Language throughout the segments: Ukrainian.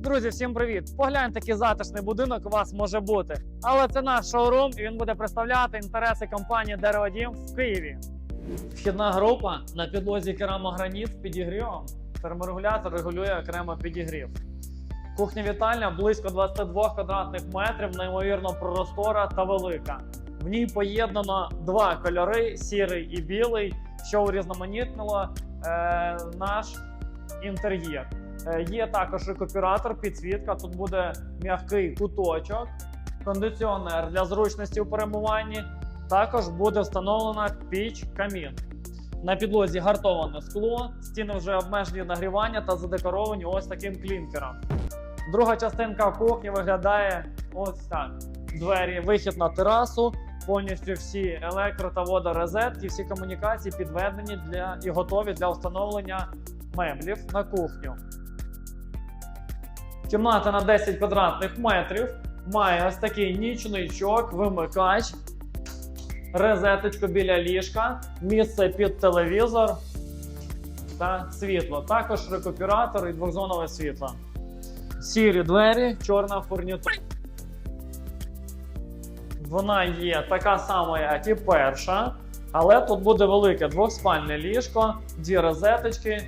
Друзі, всім привіт! Погляньте, який затишний будинок у вас може бути. Але це наш шоурум, і він буде представляти інтереси компанії Дереводім в Києві. Вхідна група на підлозі керамограніт з підігрівом. Терморегулятор регулює окремо підігрів. Кухня вітальня близько 22 квадратних метрів, неймовірно простора та велика. В ній поєднано два кольори сірий і білий, що урізноманітнило е, наш інтер'єр. Е, Є також рекуператор, підсвітка. Тут буде м'який куточок, кондиціонер для зручності у перемиванні. Також буде встановлена піч камін. На підлозі гартоване скло, стіни вже обмежені нагрівання та задекоровані ось таким клінкером. Друга частинка кухні виглядає ось так: двері, вихід на терасу, повністю всі електро та водорозетки, всі комунікації підведені для і готові для встановлення меблів на кухню. Кімната на 10 квадратних метрів має ось такий нічничок, вимикач, розеточку біля ліжка, місце під телевізор та світло. Також рекуператор і двохзонове світло. Сірі двері, чорна фурнітура. Вона є така сама, як і перша, але тут буде велике двохспальне ліжко, дві розеточки,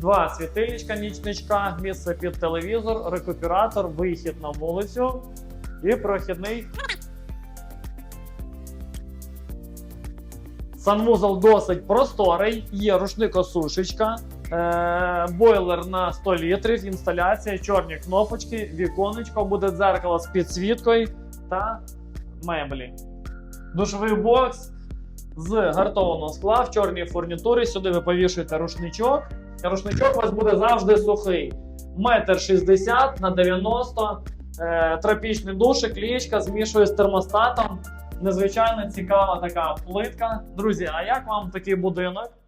два світильничка, нічничка, місце під телевізор, рекуператор, вихід на вулицю і прохідний. Санвузол досить просторий, є рушникосушечка, е- бойлер на 100 літрів, інсталяція, чорні кнопочки, віконечко, буде дзеркало з підсвіткою та меблі. Душовий бокс з гартованого скла в чорній фурнітурі. Сюди ви повішуєте рушничок. Рушничок у вас буде завжди сухий. Метр 60 на 90, е, тропічний душик, лічка змішує з термостатом. Незвичайно цікава така плитка. Друзі, а як вам такий будинок?